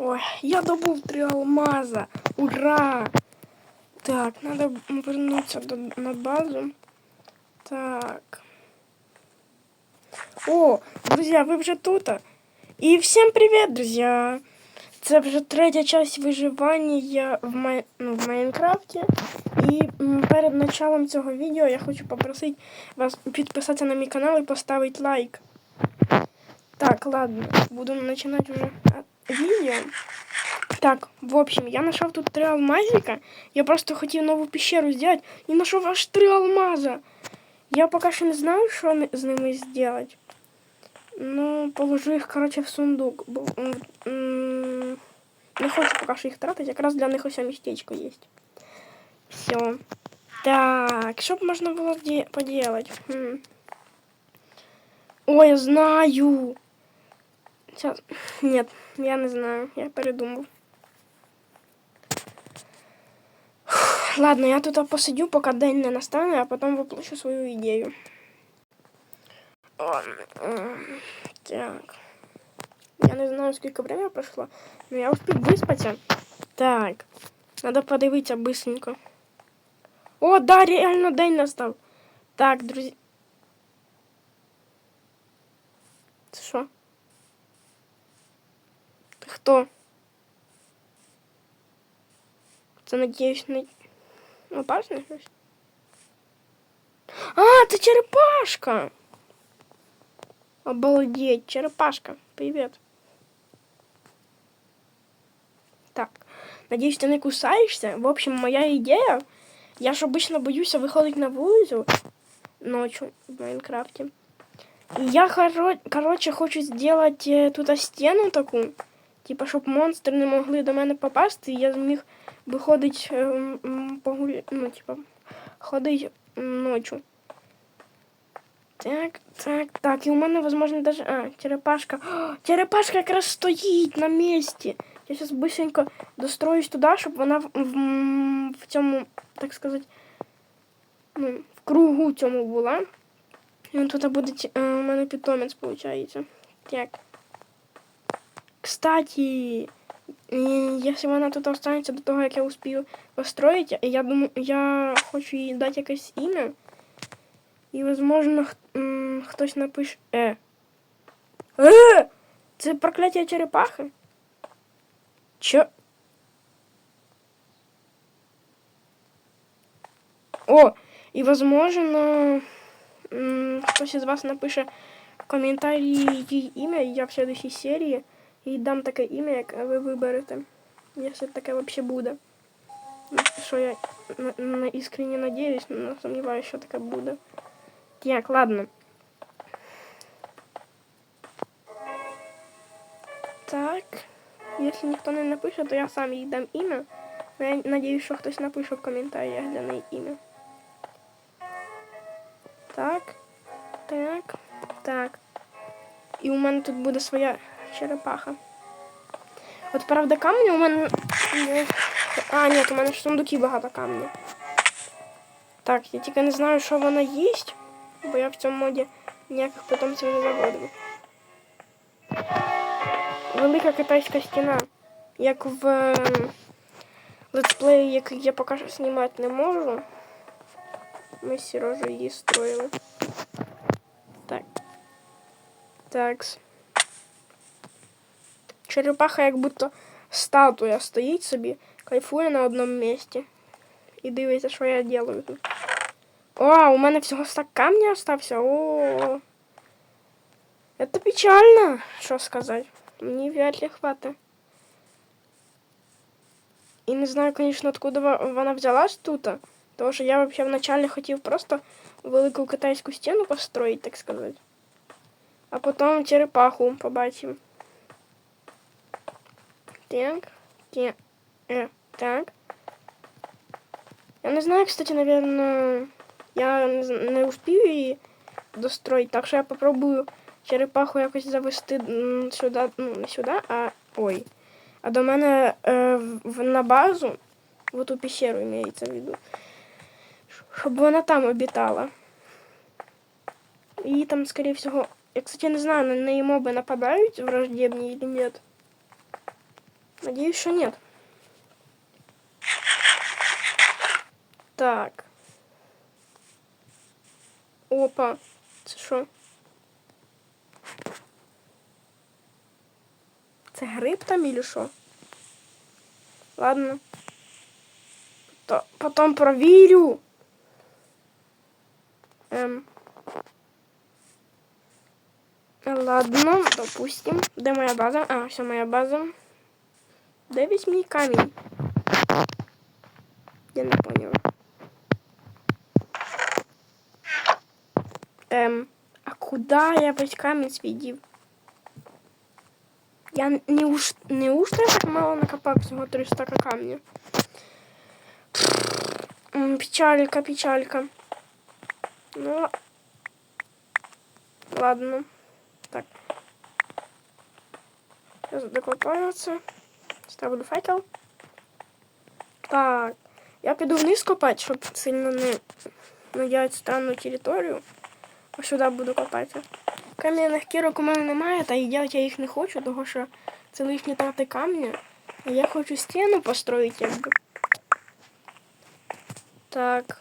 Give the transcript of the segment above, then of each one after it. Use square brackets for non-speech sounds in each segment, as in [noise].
Ой, я добув три алмаза. Ура! Так, надо вернуться до, на базу. Так. О, друзья, ви вже тут. І всім привіт, друзья! Це вже третя часть виживання в, Май... ну, в Майнкрафті. І перед началом цього відео я хочу попросити вас підписатися на мій канал і поставити лайк. Так, ладно, буду починати вже а, відео. Так, в общем, я знайшов тут три алмазика. Я просто хотів нову пещеру зробити і знайшов аж три алмаза. Я поки що не знаю, що ни- з ними зробити. Ну, положу їх, короче, в сундук. Бо, м, м, не хочу поки що їх тратити, якраз для них ось містечко є. Все. Так, що б можна було де- поделать? Хм. Ой, я знаю. Сейчас. [laughs] Нет, я не знаю. Я передумав. Фух, Ладно, я тут посидю, поки день не настане, а потім воплощу свою ідею. О, м, Так. Я не знаю, скільки время пройшло, но я успів виспатися. Так. Надо подивитися быстренько. О, да, реально день настав. Так, друзі. 100. Це, надеюсь на, Опасне щось? А, це черепашка! Обалдеть, черепашка. Привет. Так. Надеюсь, ты не кусаешься. В общем, моя идея. Я же обычно боюсь выходить на улицу ночью в Майнкрафте. И я, короче, хочу сделать э, туда стену такую. Типа, щоб монстри не могли до мене попасти, і я зміг виходить погуляти, ну, типа, ходить м, ночью. Так, так, так. І у мене, возможно, даже... А, черепашка. О, черепашка якраз стоїть на місці. Я зараз быстренько достроюсь туди, щоб вона в, в, в цьому, так сказати, ну, в кругу цьому була. І он тут буде е, у мене питомець, виходить. Так. Кстати, і якщо вона тут останеться до того, як я успію построїти, я думаю, я хочу їй дати якесь ім'я. І, возможно, х- м, хтось напише. Е. Е! Це прокляття черепахи? Чо? О, і возможно, м, хтось із вас напише в коментарі її ім'я, і я в следующій серії їй дам таке ім'я, як ви виберете. Якщо таке взагалі буде. Ну, Що я на, на іскренне надіюсь, але сумніваюся, що таке буде. Так, ладно. Так. Если никто не напише, то я сам їй дам ім'я. Но Я надіюсь, що хтось напише в коментарях для неї ім'я. Так. Так. Так. І у мене тут буде своя черепаха. От правда камня у мене. не- А, ні, у мене в сундуки багато камня. Так, я тільки не знаю, що вона їсть, бо я в цьому моді ніяких питомців не заводив. Велика китайська стіна. Як в ем, летсплеї, який я поки що знімати не можу. Ми з Сережею її строїли. Так. Такс. Черепаха як будто статуя стоїть собі, кайфує на одному місці. І дивиться, що я делаю тут. О, у мене всього стак камня остався. О. Это печально, що сказати. Мені вряд ли хватить. І не знаю, звісно, откуда ва- вона взялась тут. Тому що я взагалі вначале хотів просто велику китайську стіну построїти, так сказати. А потім черепаху побачив. Так. Е, так. Я не знаю, кстати, наверное, я не, успію її достроїти, так що я попробую черепаху якось завести сюди, ну, не сюди, а ой. А до мене е, в, на базу, в ту пещеру імеється в виду, щоб вона там обітала. І там, скорее всего, я, кстати, не знаю, на неї моби нападають враждебні или нет. Надеюсь, что нет. Так. Опа. Це що? Гриб там или що? Ладно. То, потом провірю. Ем. Ладно, допустим. Де моя база? А, все моя база. Де весь мій камінь? Я не поняла. Ем, а куда я весь камінь свідів? Я не уж не уж я так мало накопав всього 300 камня. М, Печалька, печалька. Ну, ла- ладно. Так. Сейчас докопаю це. Ставлю факел. Так. Я піду вниз копати, щоб сильно не надіяти странну територію. А сюди буду копати. Кам'яних кірок у мене немає, та і делать я їх не хочу, тому що це лишні трати камня. А я хочу стіну построїти, якби. Так.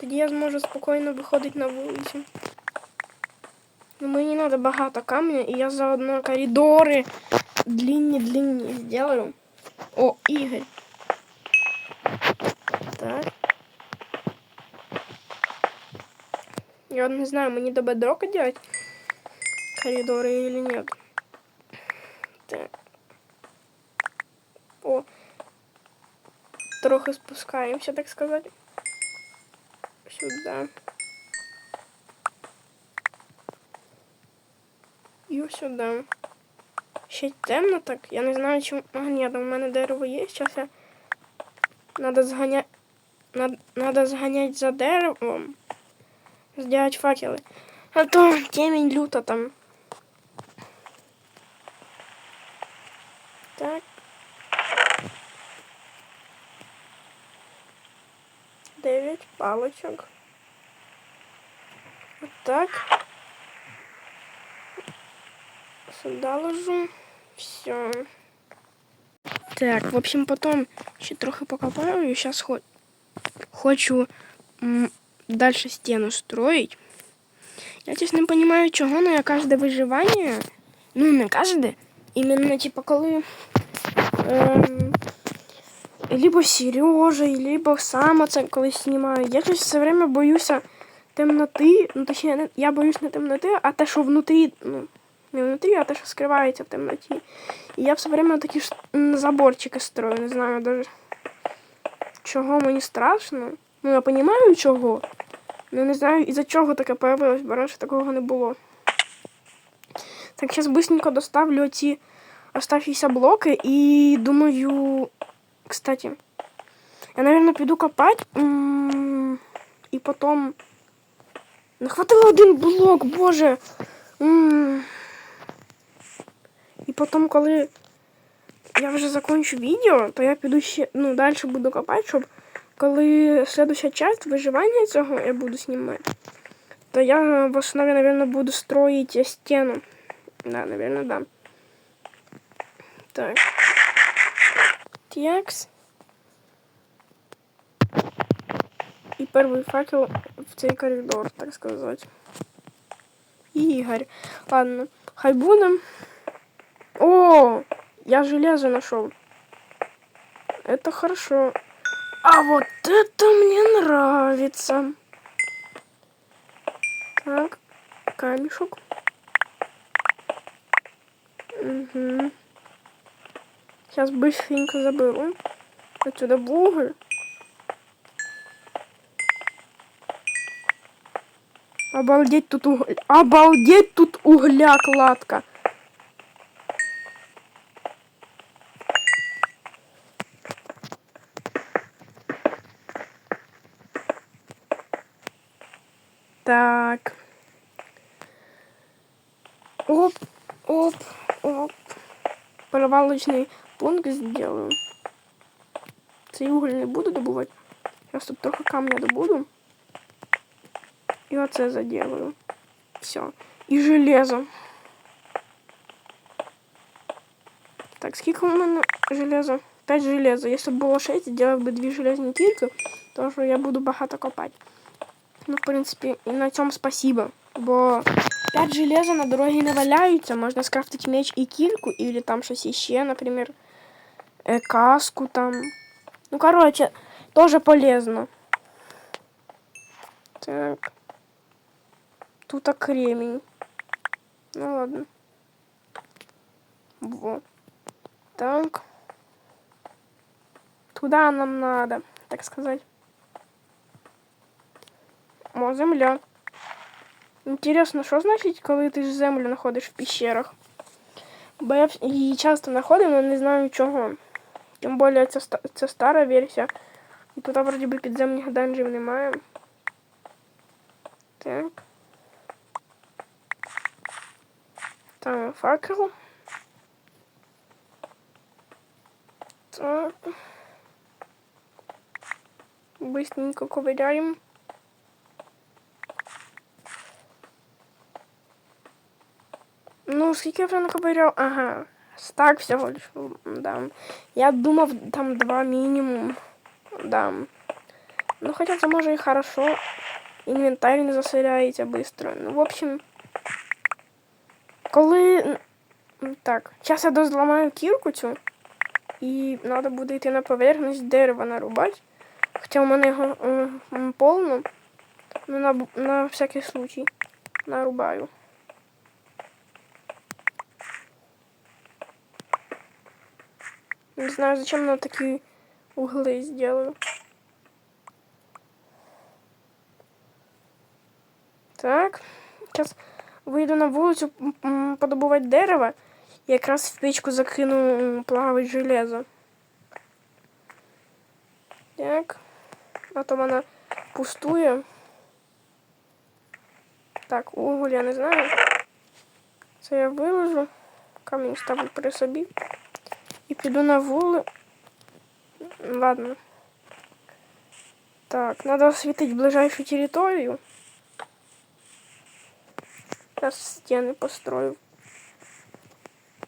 Тоді я зможу спокійно виходити на вулицю. Ну, мені треба багато камня, і я заодно коридори длинні-длинні сделаю. О, Игорь. Так. Я не знаю, мне до бедрока делать коридоры или нет. Так. О. Трохи спускаемся, так сказать. Сюда. І сюди. Ще темно так. Я не знаю, чим. А, ні, там у мене дерево є. Зараз я. Надо зганяти. Надо, надо за деревом. Сделать факели. А то темень люта там. Так. Дев'ять палочок. Вот так. Сюда ложу. Все. Так, в общем, потом еще трохи покопаю. И сейчас хо хочу дальше стену строить. Я честно не понимаю, чого, но я каждое выживание, ну не каждое, именно типа коли ем, либо Сережа, либо сам це коли знімаю. Я щось все время боюся темноти. Ну, точніше, я боюсь не темноти, а те, що внутрі, ну, не внутрі, а те, що скривається в темноті. І я все время такі ж заборчики строю, не знаю даже. Чого мені страшно. Ну, я розумію, чого. Ну, не знаю, із-за чого таке появилось, бо раніше такого не було. Так, зараз быстренько доставлю оці оставшіся блоки і думаю. Кстати, я, наверное, піду копати. І потім. Не хватило один блок, боже. М. І потім, коли я вже закончу відео, то я піду ще ну, далі буду копати, щоб коли следующая часть виживання цього я буду знімати, то я в основі, наверное, буду строить стену. Да, наверное, да. Так. Текс. І перший факел в цей коридор, так сказати. Ігор. Ладно, хай буде. О, я железо нашел. Это хорошо. А вот это мне нравится. Так, камешек. Угу. Сейчас быстренько заберу. Отсюда буголь. Обалдеть тут уголь. Обалдеть тут угля кладка. Так. Оп, оп, оп Перевалочний пункт сделаю. Цей уголь не буду добувати. Зараз тут трохи камня добуду. І оце заделаю. Все. І железо. Так, сколько у мене железа? 5 железа. Якщо б було 6, зробив би 2 железні кірки, то що я буду багато копати. Ну, в принципі, і на цьому спасибо. Бо 5 железа на дорогі не валяються. Можна скрафтити меч і кірку, или там щось іще, наприклад, е, каску там. Ну, короче, тоже полезно. Так. Тут кремень. Ну ладно. Вот. Так. Туда нам надо, так сказать. О, земля. Интересно, що значить, коли ж землю знаходиш в пещерах? Бо я її часто знаходив, але не знаю чого. Тим більше це, це стара версія. І тут вроді би підземних данжів немає. Так. Там факел. Так. Быстренько ковыряем. Ну, скільки я вже наковиряв? Ага. Стак всього лиш. Да. Я думав, там два мінімум. Да. Ну, хоча це може і хорошо. Інвентарь не заселяється швидко. Ну, в общем. Коли. Так, зараз я дозламаю кірку цю. І треба буде йти на поверхність дерева нарубати. Хоча у мене його повно. Ну, на, на всякий случай. Нарубаю. Не знаю, зачем на такие углы сделаю. Так, зараз вийду на вулицю подобувати дерево. І якраз в печку закину м, плавить железо. Так. А то вона пустує. Так, уголь я не знаю. Це я виложу. Камінь ставлю при собі. І піду на вули. Ладно. Так, надо осветить ближайшую территорию. Сейчас стены построю.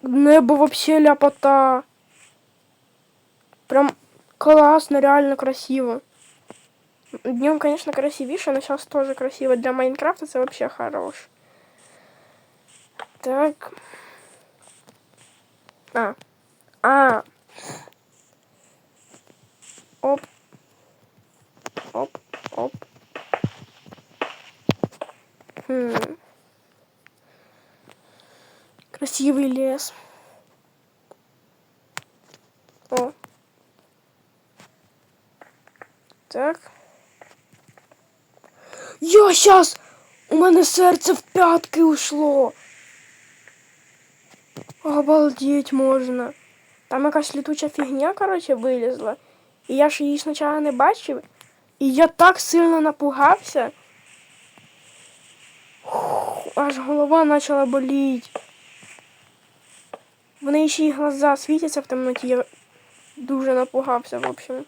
Небо вообще ляпота. Прям классно, реально красиво. Днем, конечно, красивейше, но сейчас тоже красиво. Для Майнкрафта это вообще хорош. Так. А. А. Оп. Оп, оп. Хм. Красивый лес. О. Так. Я сейчас! У мене серце в п'ятки ушло. Обалдеть можна. Там якась літуча фігня, коротше, вилізла. І я ж її спочатку не бачив. І я так сильно напугався. Аж голова почала боліти. В неї ще й глаза світяться в темноті. Я дуже напугався, в общем.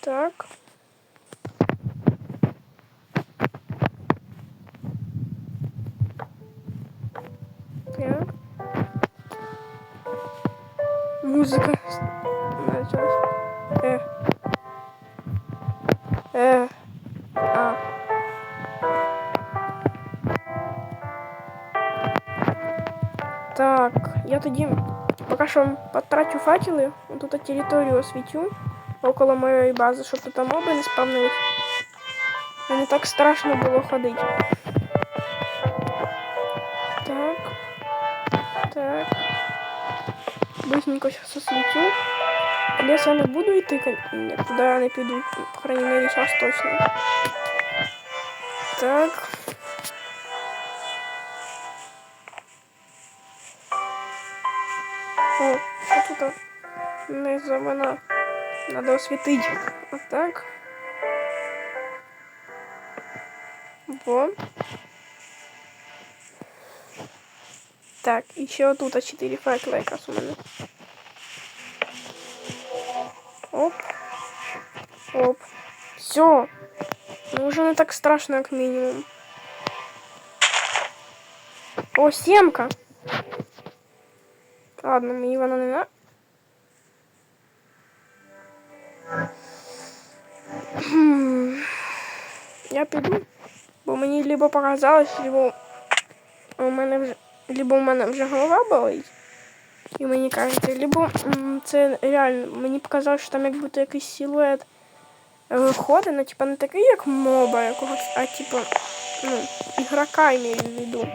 Так. Так. Музыка началась. Э. Э. А. Так, я тоді поки що потрачу факели, тут територію освітю около моєї бази, щоб тут моби не спавнились. І не так страшно було ходити. Быстренько сейчас осветю. В лес я не буду идти, туда я не піду, по крайней мере, сейчас точно. Так. О, що тут? Не вона. Надо освітити. Вот так. Во. Так, еще тут 4 факела якраз у мене. Оп. Оп. Все. Ну уже не так страшно, як мінімум. О, семка. Ладно, мені вона не на. Хм. Я піду, бо мені либо показалось, либо у мене вже либо у мене вже голова болить. І мені кажеться, либо м, це реально, мені показалось, що там як будто якийсь силует виходить, ну типа не такий, як моба якогось, а типа, ну, ігрока имею в виду.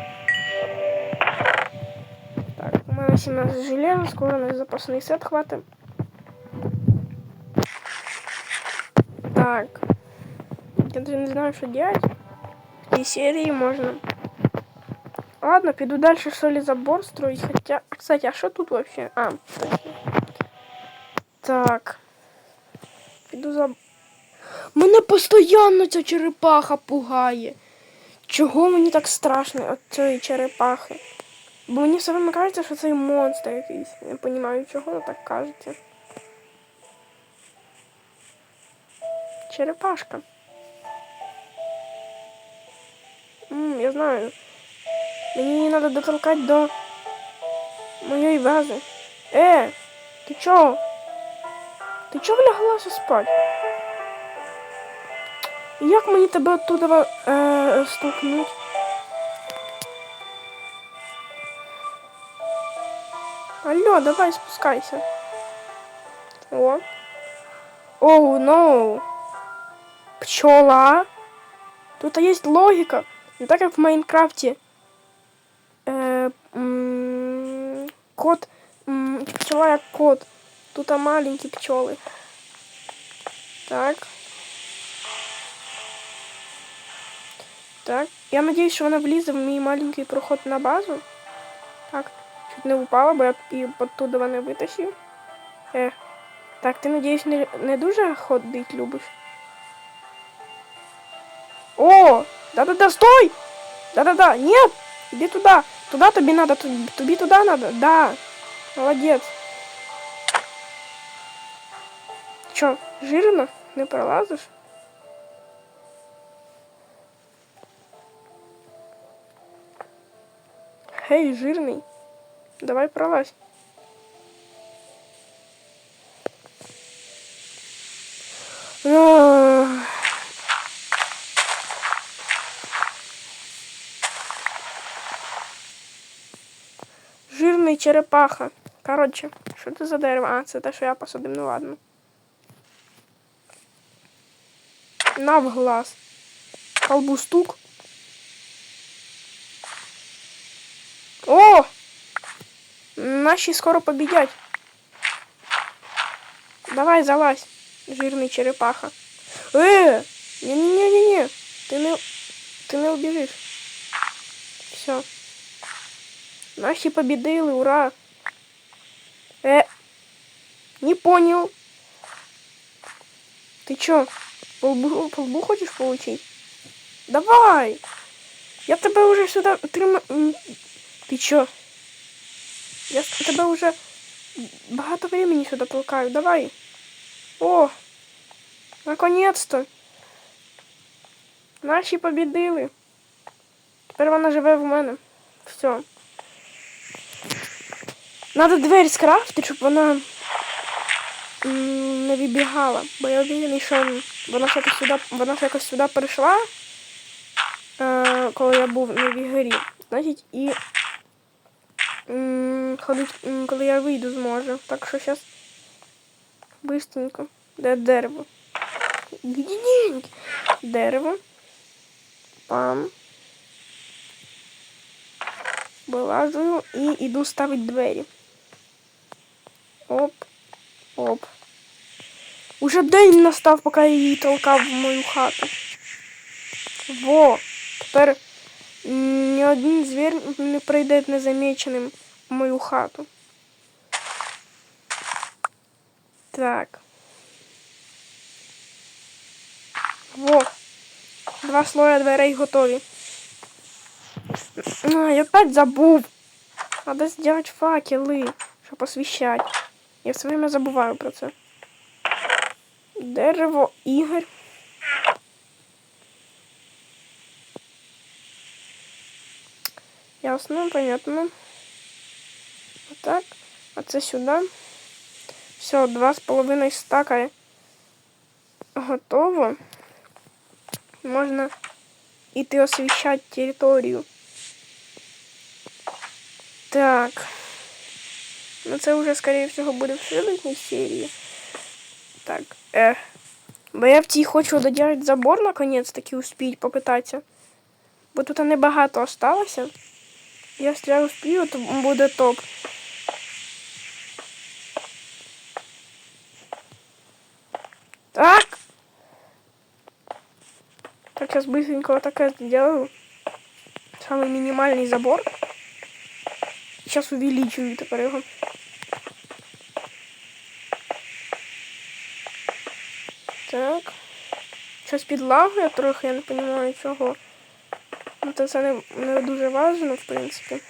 Так, у мене 17 железа, скоро на запасний сет хватить. Так. Я даже не знаю, что делать. В этой серии можно. Ладно, пойду дальше что ли забор строить. Хотя, кстати, а что тут вообще? А. Так. Піду за. Мене постійно ця черепаха пугає. Чого мені так страшно від цієї черепахи? Бо мені все одно кажеться, що це монстр якийсь. Не розумію, чого але так кажеться. Черепашка. М, я знаю. Мені її треба дотолкати до моєї бази. Е, ти чого? Ти чого ляглася спать? Як мені тебе оттуда е, стукнуть? Алло, давай спускайся. О. Оу, ноу. Пчела. Тут есть логика. Не так, как в Майнкрафте. кот. м, Пчела як кот. Тут а маленькі пчоли. Так. Так. Я надіюсь, що вона влізе в мій маленький проход на базу. Так. Чуть не упала, бо я її оттуда не витащив. Е. Так, ти надіюсь, не, не дуже ходить любиш? О! Да-да-да, стой! Да-да-да, нет! Иди туда! Туда тобі надо, тобі, тобі туда надо, да. Молодець. Чо, жирно? Не пролазиш? Гей, жирний. Давай пролазь. Ну, черепаха. Коротше, що це за дерево? А, це те, що я посадив, ну ладно. На в глаз. Колбу стук. О! Наші скоро победять. Давай, залазь, жирний черепаха. Э! Не-не-не-не-не. Ты не... Ты не убежишь. Все. Наші победили, ура! Э! Не понял. Ты чё? По лбу, по лбу хочешь получить? Давай! Я тебе уже сюда трима... м, Ты чё? Я с- тебе уже багато времени сюда толкаю. Давай. О! Наконец-то! Наші побідили. Тепер вона живе в мене. Все. Надо двері скрафтити, щоб вона не вибігала. Бо я уверений, що вона ж якось сюди, вона ж якось сюди прийшла, е, коли я був на вігорі. Значить, і ходить, коли я вийду зможе. Так що зараз быстренько. Де дерево? Дерево. Пам. Вилажую і йду ставити двері. Оп. Оп. Уже день настав, поки я її толкав в мою хату. Во! Тепер ні один звір не прийде незаміченим в мою хату. Так. Во. Два слоя дверей готові. А, я опять забув. Надо сделать факели, щоб освіщати. Я все время забуваю про це. Дерево, Ігор. Ясно, понятно. Отак. А це сюди. Все, два з половиною стака готово. Можна іти освіщати територію. Так. Ну це вже, скоріше всього, буде в следующей серії. Так, е. Бо я в цій хочу додержати забор наконець-таки успіть попитатися. Бо тут небагато осталося. Якщо я успію, то буде топ. Так. Так, сейчас быстренько вот так сделаю. Самый минимальный забор. Сейчас увеличиваю тепер його. Щось підлагує трохи, я не розумію чого. Ну, то це не, не дуже важливо, в принципі.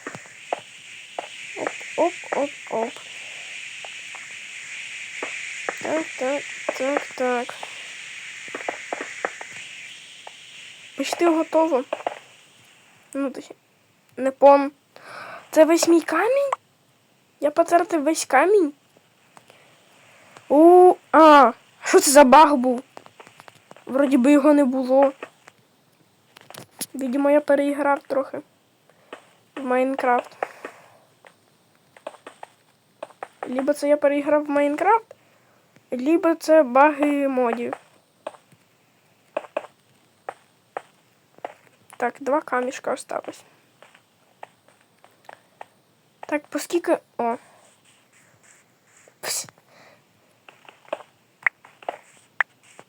Оп, оп, оп, оп. Так, так, так, так. Почти готово. Ну, точніше, не пом. Це весь мій камінь? Я потратив весь камінь. У, а, що це за баг був? Вроді би його не було. Видимо, я переіграв трохи в Майнкрафт. Либо це я переіграв в Майнкрафт, либо це баги модів. Так, два камішка осталось. Так, поскільки... О. Пс.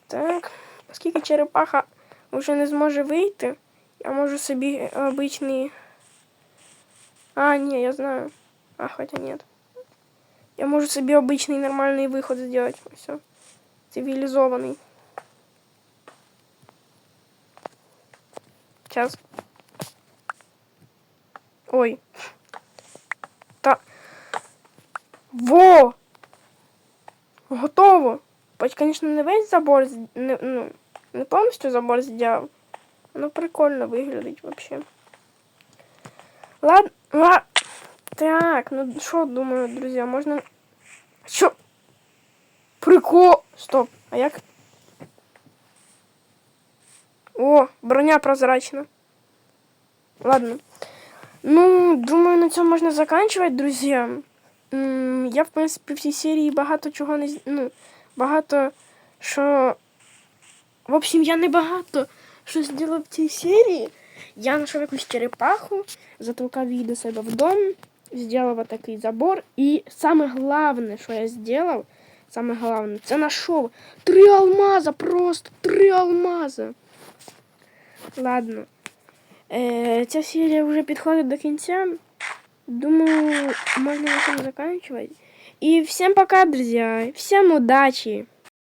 Так, оскільки черепаха вже не зможе вийти, я можу собі обичний. А, ні, я знаю. А, хотя нет. Я можу собі обичний нормальний виход зробити. Все. Цивілізований. Сейчас. Ой. Та. Во! Готово! Хоч, конечно, не весь забор, з- не, ну, не повністю забор зробив. Ну, прикольно виглядить вообще. Ладно, ла... Так, ну що думаю, друзі, можна. Що? Прикол. Стоп. А як? О, броня прозрачна. Ладно. Ну, думаю, на цьому можна заканчивать, друзі. М, Я, в принципі, в цій серії багато чого не ну, багато що. В общем, я не багато що зробила в цій серії. Я знайшов якусь черепаху, затолкав її до себе в дом, зробив такий забор. І саме головне, що я зробив, саме головне, це знайшов три алмаза, просто три алмаза. Ладно. Е, ця серія вже підходить до кінця. Думаю, можна на цьому заканчивать. И всем пока, друзья. Всем удачи.